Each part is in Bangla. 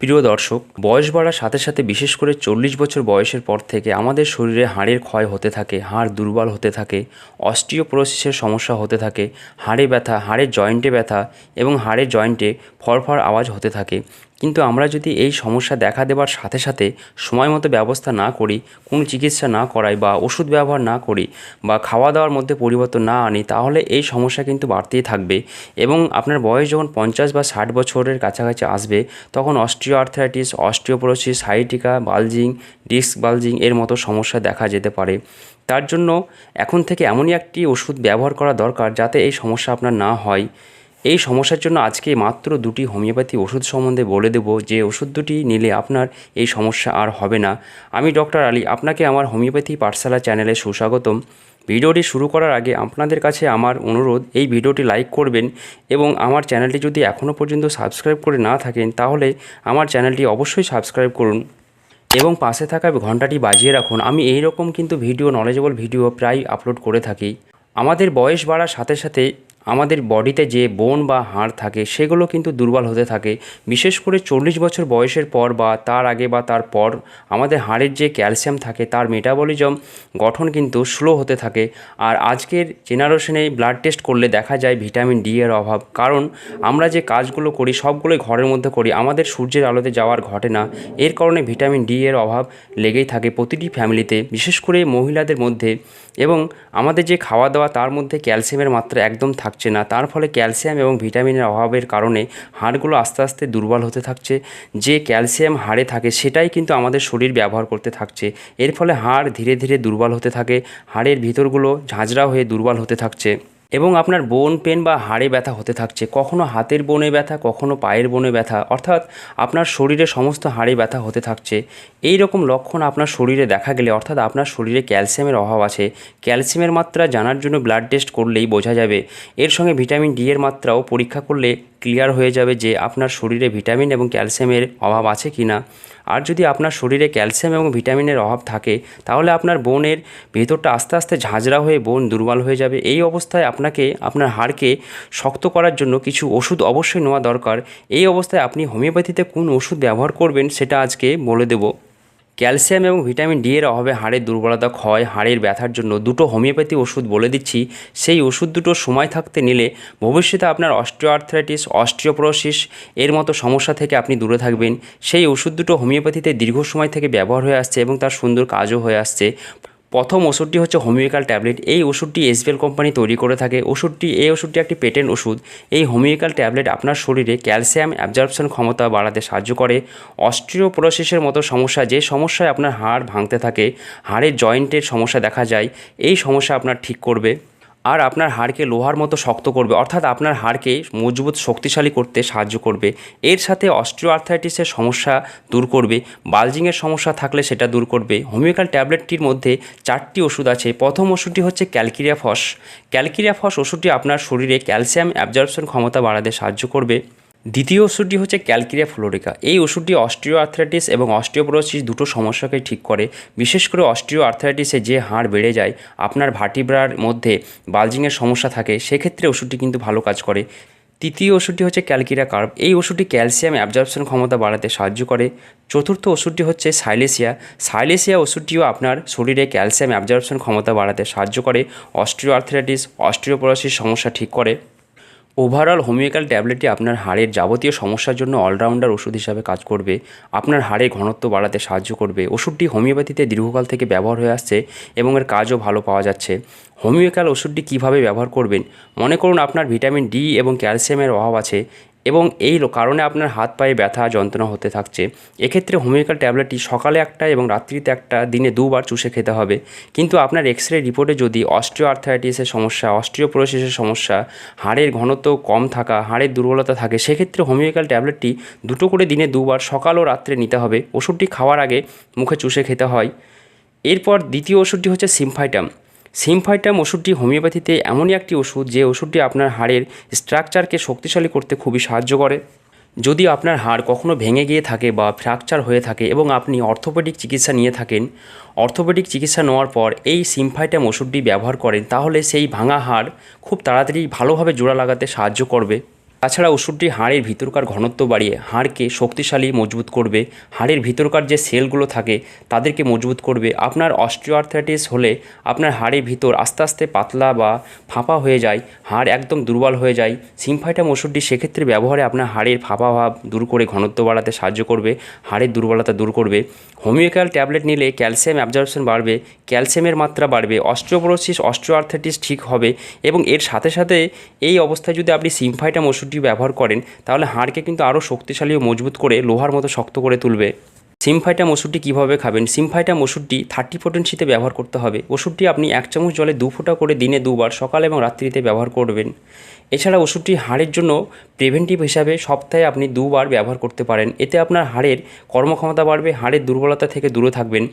প্রিয় দর্শক, বয়স বাড়ার সাথে সাথে বিশেষ করে চল্লিশ বছর বয়সের পর থেকে আমাদের শরীরে হাড়ের ক্ষয় হতে থাকে, হাড় দুর্বল হতে থাকে, অস্টিওপোরোসিসের সমস্যা হতে থাকে, হাড়ে ব্যথা, হাড়ের জয়েন্টে ব্যথা এবং হাড়ের জয়েন্টে ফরফর আওয়াজ হতে থাকে। কিন্তু আমরা যদি এই সমস্যা দেখা দেওয়ার সাথে সাথে সময় মতো ব্যবস্থা না করি, কোনো চিকিৎসা না করাই বা ওষুধ ব্যবহার না করি বা খাওয়া দাওয়ার মধ্যে পরিবর্তন না আনি, তাহলে এই সমস্যা কিন্তু বাড়তেই থাকবে। এবং আপনার বয়স যখন পঞ্চাশ বা ষাট বছরের কাছাকাছি আসবে, তখন অস্ট্রিও আর্থ্রাইটিস অস্ট্রিওপোরোসিস হাইটিকা বালজিং, ডিস্ক বালজিং এর মতো সমস্যা দেখা যেতে পারে। তার জন্য এখন থেকে এমনই একটি ওষুধ ব্যবহার করা দরকার যাতে এই সমস্যা আপনার না হয়। এই সমস্যার জন্য আজকে মাত্র দুটি হোমিওপ্যাথি ওষুধ সম্বন্ধে বলে দেব যে ওষুধ দুটি নিলে আপনার এই সমস্যা আর হবে না। আমি ডক্টর আলী, আপনাকে আমার হোমিওপ্যাথি পাঠশালা চ্যানেলে সুস্বাগতম। ভিডিওটি শুরু করার আগে আপনাদের কাছে আমার অনুরোধ, এই ভিডিওটি লাইক করবেন এবং আমার চ্যানেলটি যদি এখনও পর্যন্ত সাবস্ক্রাইব করে না থাকেন, তাহলে আমার চ্যানেলটি অবশ্যই সাবস্ক্রাইব করুন এবং পাশে থাকা ঘন্টাটি বাজিয়ে রাখুন। আমি এই রকম কিন্তু ভিডিও নলেজেবল ভিডিও প্রায় আপলোড করে থাকি। আমাদের বয়স বাড়ার সাথে সাথে আমাদের বডিতে যে বোন বা হাড় থাকে, সেগুলো কিন্তু দুর্বল হতে থাকে। বিশেষ করে চল্লিশ বছর বয়সের পর বা তার আগে বা তার পর আমাদের হাড়ের যে ক্যালসিয়াম থাকে, তার মেটাবলিজম গঠন কিন্তু স্লো হতে থাকে। আর আজকের জেনারেশনে ব্লাড টেস্ট করলে দেখা যায় ভিটামিন ডি এর অভাব। কারণ আমরা যে কাজগুলো করি, সবগুলোই ঘরের মধ্যে করি, আমাদের সূর্যের আলোতে যাওয়ার ঘটে না। এর কারণে ভিটামিন ডি এর অভাব লেগেই থাকে প্রতিটি ফ্যামিলিতে, বিশেষ করে মহিলাদের মধ্যে। এবং আমাদের যে খাওয়া দাওয়া তার মধ্যে ক্যালসিয়ামের মাত্রা একদম থাকছে না। তার ফলে ক্যালসিয়াম এবং ভিটামিনের অভাবের কারণে হাড়গুলো আস্তে আস্তে দুর্বল হতে থাকছে। যে ক্যালসিয়াম হাড়ে থাকে সেটাই কিন্তু আমাদের শরীর ব্যবহার করতে থাকছে। এর ফলে হাড় ধীরে ধীরে দুর্বল হতে থাকে। হাড়ের ভিতরগুলো ঝাঁঝরা হয়ে দুর্বল হতে থাকছে। এবং আপনার বোন পেন বা হাড়ে ব্যথা হতে থাকছে, কখনো হাতের বনে ব্যথা, কখনো পায়ের বনে ব্যথা, অর্থাৎ আপনার শরীরে সমস্ত হাড়ে ব্যথা হতে থাকছে, এই রকম লক্ষণ আপনার শরীরে দেখা গেলে, অর্থাৎ আপনার শরীরে ক্যালসিয়ামের অভাব আছে, ক্যালসিয়ামের মাত্রা জানার জন্য ব্লাড টেস্ট করলেই বোঝা যাবে। এর সঙ্গে ভিটামিন ডি এর মাত্রাও পরীক্ষা করলে ক্লিয়ার হয়ে যাবে যে আপনার শরীরে ভিটামিন এবং ক্যালসিয়ামের অভাব আছে কি না আর যদি আপনার শরীরে ক্যালসিয়াম এবং ভিটামিনের অভাব থাকে, তাহলে আপনার বোনের ভেতরটা আস্তে আস্তে ঝাঁঝরা হয়ে বোন দুর্বল হয়ে যাবে। এই অবস্থায় আপনাকে, আপনার হাড়কে শক্ত করার জন্য কিছু ওষুধ অবশ্যই নেওয়া দরকার। এই অবস্থায় আপনি হোমিওপ্যাথিতে কোন ওষুধ ব্যবহার করবেন, সেটা আজকে বলে দেবো। ক্যালসিয়াম এবং ভিটামিন ডি এর অভাবে হাড়ের দুর্বলতা, ক্ষয়, হাড়ের ব্যথার জন্য দুটো হোমিওপ্যাথি ওষুধ বলে দিচ্ছি। সেই ওষুধ দুটো সময় থাকতে নিলে ভবিষ্যতে আপনার অস্ট্রিওআর্থ্রাইটিস অস্ট্রিওপ্রোসিস এর মতো সমস্যা থেকে আপনি দূরে থাকবেন। সেই ওষুধ দুটো হোমিওপ্যাথিতে দীর্ঘ সময় থেকে ব্যবহার হয়ে আসছে এবং তার সুন্দর কাজও হয়ে আসছে। প্রথম ওষুধটি হচ্ছে হোমিওকাল ট্যাবলেট এই ওষুধটি এসবিএল কোম্পানি তৈরি করে থাকে। ওষুধটি, এই ওষুধটি একটি পেটেন্ট ওষুধ। এই হোমিওকাল ট্যাবলেট আপনার শরীরে ক্যালসিয়াম অ্যাবজর্পশন ক্ষমতা বাড়াতে সাহায্য করে। অস্ট্রিওপ্রোসিসের মতো সমস্যা, যে সমস্যায় আপনার হাড় ভাঙতে থাকে, হাড়ের জয়েন্টের সমস্যা দেখা যায়, এই সমস্যা আপনার ঠিক করবে। আর আপনার হাড়কে লোহার মতো শক্ত করবে, অর্থাৎ আপনার হাড়কে মজবুত শক্তিশালী করতে সাহায্য করবে। এর সাথে অস্ট্রিও আর্থাইটিসের সমস্যা দূর করবে, বালজিংয়ের সমস্যা থাকলে সেটা দূর করবে। হোমিওকাল ট্যাবলেটটির মধ্যে চারটি ওষুধ আছে। প্রথম ওষুধটি হচ্ছে ক্যালকিরিয়া ফস। ক্যালকিরিয়া ফস ওষুধটি আপনার শরীরে ক্যালসিয়াম অ্যাবজর্পশন ক্ষমতা বাড়াতে সাহায্য করবে। দ্বিতীয় ওষুধটি হচ্ছে ক্যালকিরিয়া ফ্লোরিকা। এই ওষুধটি অস্ট্রিও আর্থ্রাইটিস এবং অস্ট্রিওপোরোসিস দুটো সমস্যাকে ঠিক করে। বিশেষ করে অস্ট্রিও আর্থ্রাইটিসে যে হাড় বেড়ে যায়, আপনার ভাটিব্রার মধ্যে বালজিংয়ের সমস্যা থাকে, সেক্ষেত্রে ওষুধটি কিন্তু ভালো কাজ করে। তৃতীয় ওষুধটি হচ্ছে ক্যালকিরা কার্ব। এই ওষুধটি ক্যালসিয়াম অ্যাবজর্পশন ক্ষমতা বাড়াতে সাহায্য করে। চতুর্থ ওষুধটি হচ্ছে সাইলেসিয়া। সাইলেসিয়া ওষুধটিও আপনার শরীরে ক্যালসিয়াম অ্যাবজর্পশন ক্ষমতা বাড়াতে সাহায্য করে। অস্ট্রিও আর্থ্রাইটিস অস্ট্রিওপোরোসিস সমস্যা ঠিক করে। ওভারঅল হোমিওক্যাল ট্যাবলেটটি আপনার হাড়ের যাবতীয় সমস্যার জন্য অলরাউন্ডার ওষুধ হিসাবে কাজ করবে, আপনার হাড়ের ঘনত্ব বাড়াতে সাহায্য করবে। ওষুধটি হোমিওপ্যাথিতে দীর্ঘকাল থেকে ব্যবহার হয়ে আসছে এবং এর কাজও ভালো পাওয়া যাচ্ছে। হোমিওক্যাল ওষুধটি কীভাবে ব্যবহার করবেন? মনে করুন আপনার ভিটামিন ডি এবং ক্যালসিয়ামের অভাব আছে। এবং এই কারণে আপনার হাত পায়ে ব্যথা, যন্ত্রণা হতে থাকছে। এক্ষেত্রে হোমিওক্যাল ট্যাবলেটটি সকালে একটা এবং রাত্রিতে একটা, দিনে দুবার চুষে খেতে হবে। কিন্তু আপনার এক্স রে রিপোর্টে যদি অস্ট্রিও আর্থারাইটিসের সমস্যা অস্ট্রিওপ্রোসিসের সমস্যা, হাড়ের ঘনত্ব কম থাকা, হাড়ের দুর্বলতা থাকে, সেক্ষেত্রে হোমিওক্যাল ট্যাবলেটটি দুটো করে দিনে দুবার সকাল ও রাত্রে নিতে হবে। ওষুধটি খাওয়ার আগে মুখে চুষে খেতে হয়। এরপর দ্বিতীয় ওষুধটি হচ্ছে সিমফাইটাম সিমফাইটাম ওষুধটি হোমিওপ্যাথিতে এমনই একটি ওষুধ যে ওষুধটি আপনার হাড়ের স্ট্রাকচারকে শক্তিশালী করতে খুবই সাহায্য করে। যদি আপনার হাড় কখনো ভেঙে গিয়ে থাকে বা ফ্র্যাকচার হয়ে থাকে এবং আপনি অর্থোপেডিক চিকিৎসা নিয়ে থাকেন, অর্থোপেডিক চিকিৎসা নেওয়ার পর এই সিমফাইটাম ওষুধটি ব্যবহার করেন, তাহলে সেই ভাঙা হাড় খুব তাড়াতাড়ি ভালোভাবে জোড়া লাগাতে সাহায্য করবে। তাছাড়া ওষুধটি হাড়ের ভিতরকার ঘনত্ব বাড়িয়ে হাড়কে শক্তিশালী মজবুত করবে। হাড়ের ভিতরকার যে সেলগুলো থাকে, তাদেরকে মজবুত করবে। আপনার অস্ট্রিওআর্থাইটিস হলে আপনার হাড়ের ভিতর আস্তে আস্তে পাতলা বা ফাঁপা হয়ে যায়, হাড় একদম দুর্বল হয়ে যায়। সিমফাইটাম ওষুধটি সেক্ষেত্রে ব্যবহারে আপনার হাড়ের ফাঁপা ভাব দূর করে ঘনত্ব বাড়াতে সাহায্য করবে, হাড়ের দুর্বলতা দূর করবে। হোমিওক্যাল ট্যাবলেট নিলে ক্যালসিয়াম অ্যাবজর্পশন বাড়বে, ক্যালসিয়ামের মাত্রা বাড়বে অস্ট্রিওপোরোসিস অস্ট্রিওআর্থাইটিস ঠিক হবে এবং এর সাথে সাথে এই অবস্থায় যদি আপনি সিমফাইটাম ওষুধটি ব্যবহার করেন, তাহলে হাড়কে কিন্তু আরও শক্তিশালী ও মজবুত করে লোহার মতো শক্ত করে তুলবে। সিমফাইটাম ওষুধটি কীভাবে খাবেন? সিমফাইটাম ওষুধটি থার্টি পোটেন্সিতে ব্যবহার করতে হবে। ওষুধটি আপনি এক চামচ জলে দু ফোঁটা করে দিনে দুবার সকাল এবং রাত্রিতে ব্যবহার করবেন। এছাড়া ওষুধটি হাড়ের জন্য প্রিভেন্টিভ হিসাবে সপ্তাহে আপনি দুবার ব্যবহার করতে পারেন। এতে আপনার হাড়ের কর্মক্ষমতা বাড়বে, হাড়ের দুর্বলতা থেকে দূরে থাকবেন।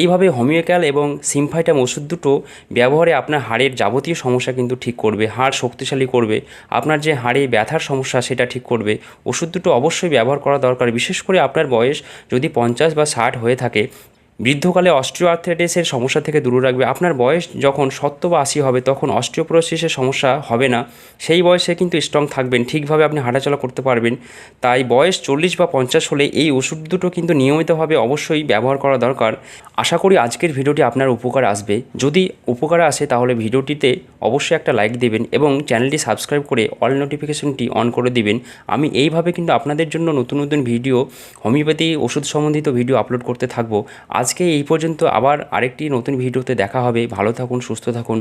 এইভাবে হোমিওক্যাল এবং সিমফাইটাম ওষুধ দুটো ব্যবহারে আপনার হাড়ের যাবতীয় সমস্যা কিন্তু ঠিক করবে, হাড় শক্তিশালী করবে, আপনার যে হাড়ে ব্যথার সমস্যা সেটা ঠিক করবে। ওষুধ দুটো অবশ্যই ব্যবহার করা দরকার, বিশেষ করে আপনার বয়স যদি পঞ্চাশ বা ষাট হয়ে থাকে বৃদ্ধকালে অস্ট্রিওআর্থাইটিসের সমস্যা থেকে দূরে রাখবে। আপনার বয়স যখন সত্তর বা আশি হবে, তখন অস্ট্রিওপোরোসিসের সমস্যা হবে না। সেই বয়সে কিন্তু স্ট্রং থাকবেন, ঠিকভাবে আপনি হাঁটাচলা করতে পারবেন। তাই বয়স চল্লিশ বা পঞ্চাশ হলে এই ওষুধ দুটো কিন্তু নিয়মিতভাবে অবশ্যই ব্যবহার করা দরকার। আশা করি আজকের ভিডিওটি আপনার উপকার আসবে। যদি উপকার আসে, তাহলে ভিডিওটিতে অবশ্যই একটা লাইক দেবেন এবং চ্যানেলটি সাবস্ক্রাইব করে অল নোটিফিকেশনটি অন করে দিবেন। আমি এইভাবে কিন্তু আপনাদের জন্য নতুন নতুন ভিডিও, হোমিওপ্যাথি ওষুধ সম্বন্ধিত ভিডিও আপলোড করতে থাকব। আজকে এই পর্যন্ত আবার আরেকটি নতুন ভিডিওতে দেখা হবে। ভালো থাকুন সুস্থ থাকুন।